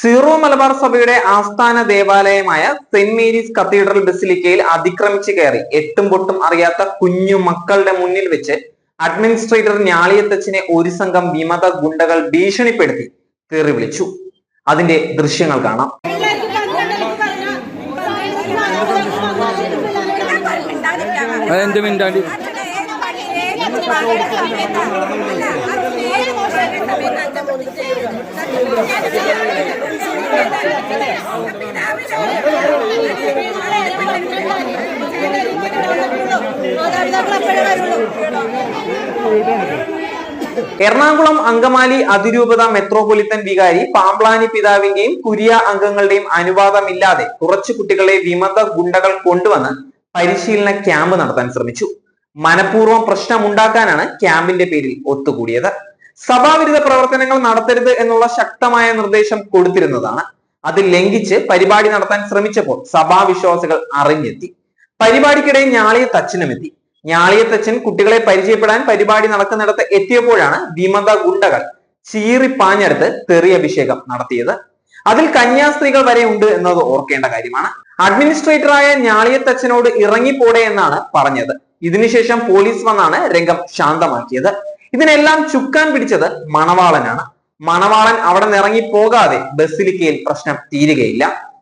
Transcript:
Zero Malabar സഭയുടെ ആസ്ഥാന ദേവാലയമായ സെന്റ് മേരീസ് കത്തീഡ്രൽ ബസിലിക്കയിൽ അതിക്രമിച്ചു കയറി. എട്ടും പൊട്ടും അറിയാത്ത കുഞ്ഞു മക്കളുടെ മുന്നിൽ വെച്ച് അഡ്മിനിസ്ട്രേറ്റർ ഞാളിയത്തച്ഛനെ ഒരു സംഘം വിമത ഗുണ്ടകൾ ഭീഷണിപ്പെടുത്തി തെറി വിളിച്ചു. അതിന്റെ ദൃശ്യങ്ങൾ കാണാം. മിണ്ടാണ്ടി? എറണാകുളം അങ്കമാലി അതിരൂപത മെത്രോപൊലിത്തൻ വികാരി പാമ്പ്ലാനി പിതാവിന്റെയും കുരിയ അംഗങ്ങളുടെയും അനുവാദമില്ലാതെ കുറച്ചു കുട്ടികളെ വിമത ഗുണ്ടകൾ കൊണ്ടുവന്ന് പരിശീലന ക്യാമ്പ് നടത്താൻ ശ്രമിച്ചു. മനഃപൂർവം പ്രശ്നമുണ്ടാക്കാനാണ് ക്യാമ്പിന്റെ പേരിൽ ഒത്തുകൂടിയത്. സഭാവിരുദ്ധ പ്രവർത്തനങ്ങൾ നടത്തരുത് എന്നുള്ള ശക്തമായ നിർദ്ദേശം കൊടുത്തിരുന്നതാണ് അത് ലംഘിച്ച് പരിപാടി നടത്താൻ ശ്രമിച്ചപ്പോൾ സഭാവിശ്വാസികൾ അറിഞ്ഞെത്തി. പരിപാടിക്കിടെ ഞാളിയ തച്ചനുമെത്തി തച്ചൻ കുട്ടികളെ പരിചയപ്പെടാൻ പരിപാടി നടക്കുന്നിടത്ത് എത്തിയപ്പോഴാണ് വിമത ഗുണ്ടകൾ ചീറിപ്പാഞ്ഞെടുത്ത് തെറി അഭിഷേകം നടത്തിയത്. അതിൽ കന്യാസ്ത്രീകൾ വരെ ഉണ്ട് എന്നത് ഓർക്കേണ്ട കാര്യമാണ്. അഡ്മിനിസ്ട്രേറ്ററായ ഞാളിയത്തച്ഛനോട് ഇറങ്ങിപ്പോടെ എന്നാണ് പറഞ്ഞത്. ഇതിനുശേഷം പോലീസ് വന്നാണ് രംഗം ശാന്തമാക്കിയത്. ഇതിനെല്ലാം ചുക്കാൻ പിടിച്ചത് മണവാളനാണ്. മണവാളൻ അവിടെ നിന്ന് ഇറങ്ങി പോകാതെ ബസിലിക്കയിൽ പ്രശ്നം തീരുകയില്ല.